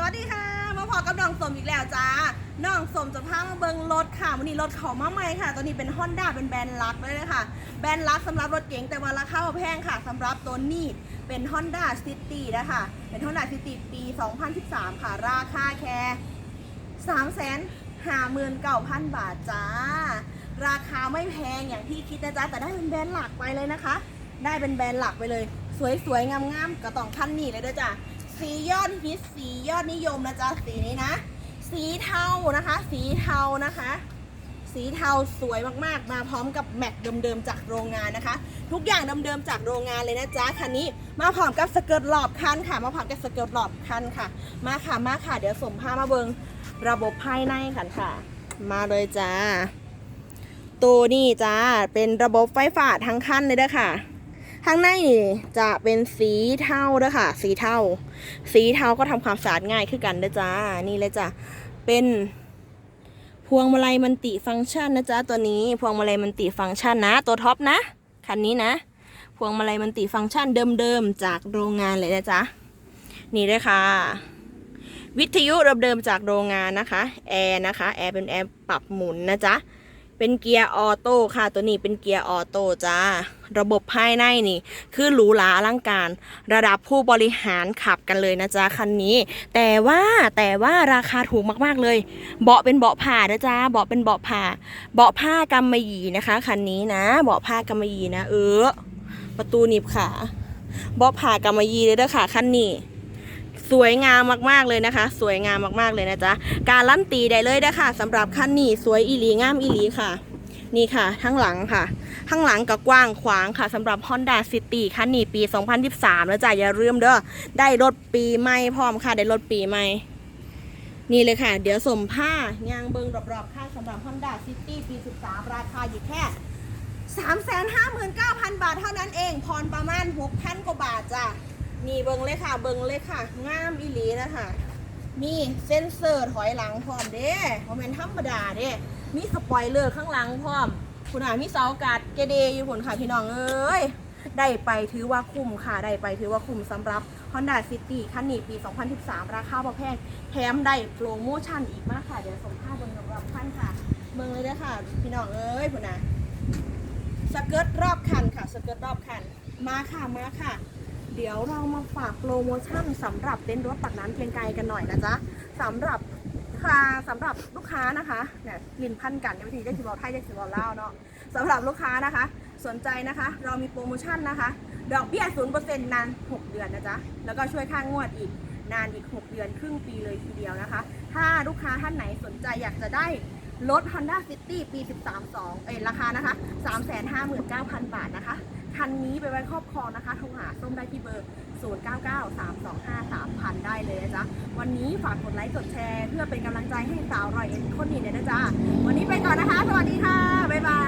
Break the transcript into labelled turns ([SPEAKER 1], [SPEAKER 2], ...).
[SPEAKER 1] สวัสดีค่ะ มาพอกับน้องสมอีกแล้วจ้า น้องสมจะพามาเบิงรถค่ะวันนี้รถเขามาใหม่ค่ะ ตัวนี้เป็น Honda เป็นแบรนด์ลักเลยนะคะแบรนด์ลักสำหรับรถเก๋งแต่ว่าราคาแพงค่ะสำหรับตัวนี้เป็น Honda City นะคะ เป็น Honda City ปี 2013 ค่ะ ราคาแค่3 5 9 0 0 0 บาทจ้า ราคาไม่แพงอย่างที่คิดนะจ๊ะแต่ได้เป็นแบรนด์หลักไปเลยนะคะ ได้เป็นแบรนด์หลักไปเลย สวยๆงามๆก็ต้องคันนี้เลยด้อจ้ะ สียอดฮิตสียอดนิยมนะจ๊ะสีนี้นะ สีเทานะคะ สีเทานะคะ สีเทาสวยมากๆ มาพร้อมกับแม็กเดิมๆจากโรงงานนะคะ ทุกอย่างเดิมๆจากโรงงานเลยนะจ๊ะคันนี้มาพร้อมกับสเกิร์ตรอบคันค่ะ มาพร้อมกับสเกิร์ตรอบคันค่ะ มาค่ะมาค่ะ เดี๋ยวสมพามาเบิงระบบภายในกันค่ะ มาเลยจ้าตัวนี้จ้าเป็นระบบไฟฟ้าทั้งคันเลยเด้อค่ะ ข้างในจะเป็นสีเทาเด้อค่ะ สีเทาสีเทาก็ทำความสะอาดง่ายขึ้นกันเด้อจ้านี่เลยจ้ะเป็นพวงมาลัยมันติฟังก์ชันนะจ๊ะตัวนี้พวงมาลัยมันติฟังก์ชันนะ ตัวท็อปนะคันนี้นะ พวงมาลัยมันติฟังก์ชันเดิมๆจากโรงงานเลยนะจ๊ะนี่เลยค่ะ วิทยุเดิมๆจากโรงงานนะคะแอร์นะคะแอร์เป็นแอร์ปรับหมุนนะจ๊ะ เป็นเกียร์ออโต้ค่ะตัวนี้เป็นเกียร์ออโต้จ้า ระบบภายในนี่ คือหรูหราอลังการ ระดับผู้บริหารขับกันเลยนะจ๊ะคันนี้ แต่ว่าแต่ว่าราคาถูกมากๆเลย เบาะเป็นเบาะผ้านะจ๊ะเบาะเป็นเบาะผ้าเบาะผ้ากำมะหยี่นะคะคันนี้นะเบาะผ้ากำมะหยี่นะ เออ ประตูหนีบขาเบาะผ้ากำมะหยี่เลยเด้อค่ะคันนี้ สวยงามมากๆเลยนะคะ สวยงามมากๆเลยนะจ๊ะการลั่นตีได้เลยนะคะสำหรับคันนี้สวยอีหลีงามอีหลีค่ะ นี่ค่ะทั้างหลังค่ะ ข้างหลังก็กว้างขวางค่ะสำหรับ Honda City คันนี้ปี 2013แล้วจ้ะอย่าลืมเด้อได้รถปีใหม่พร้อมค่ะ ได้รถปีใหม่นี่เลยค่ะ เดี๋ยวสมผ้ายางเบิงรอบๆค่ะสำหรับ Honda City ปี 13 ราคาอยู่แค่ 359,000 บาทเท่านั้นเอง พรประมาณ 6,000 กว่าบาทจ้ะ นี่เบิงเลยค่ะ เบิงเลยค่ะงามอีหลีนะคะมีเซ็นเซอร์ถอยหลังพร้อมเด้เพราะมันธรรมดาเด้มีสปอยเลอร์ข้างหลังพร้อม คุณอามีเสาอากาศเกเดอยู่ผลค่ะพี่น้องเอ้ยได้ไปถือว่าคุ้มค่ะ ได้ไปถือว่าคุ้มสำหรับ Honda City คันนี้ปี 2013 ราคาพอแพงแถมได้โปรโมชั่นอีกมากค่ะ เดี๋ยวส่งภาบนรอบคันค่ะเมืองเลยเด้ค่ะพี่น้องเอ้ยคุณอาสเกิร์ตรอบคันค่ะ สเกิร์ตรอบคัน มาค่ะ มาค่ะ เดี๋ยวเรามาฝากโปรโมชั่นสำหรับเต้นท์รถปักน้ำเพียงไกลกันหน่อยนะจ๊ะสำหรับค่ะสำหรับลูกค้านะคะเนี่ยลินพันกันเดี๋ยวทีได้สิบอลไทยได้สิบอลลาวเนาะสำหรับลูกค้านะคะ สนใจนะคะ เรามีโปรโมชั่นนะคะ ดอกเบี้ยศูนย์เปอร์เซ็นต์นาน 6 เดือนนะจ๊ะ แล้วก็ช่วยค่างวดอีกนานอีก 6 เดือนครึ่งปีเลยทีเดียวนะคะ ถ้าลูกค้าท่านไหนสนใจอยากจะได้รถ Honda City ปี 13.2 เอ้ยราคานะคะ 359,000 บาทนะคะ คันนี้ไปไว้ครอบครองนะคะโทรหาส้มได้ที่เบอร์ 0993253000 ได้เลยนะจ๊ะ วันนี้ฝากกดไลค์กดแชร์ เพื่อเป็นกำลังใจให้สาวรอยเอ็นคนนี้เลยนะจ๊ะ วันนี้ไปก่อนนะคะ สวัสดีค่ะ บ๊ายบาย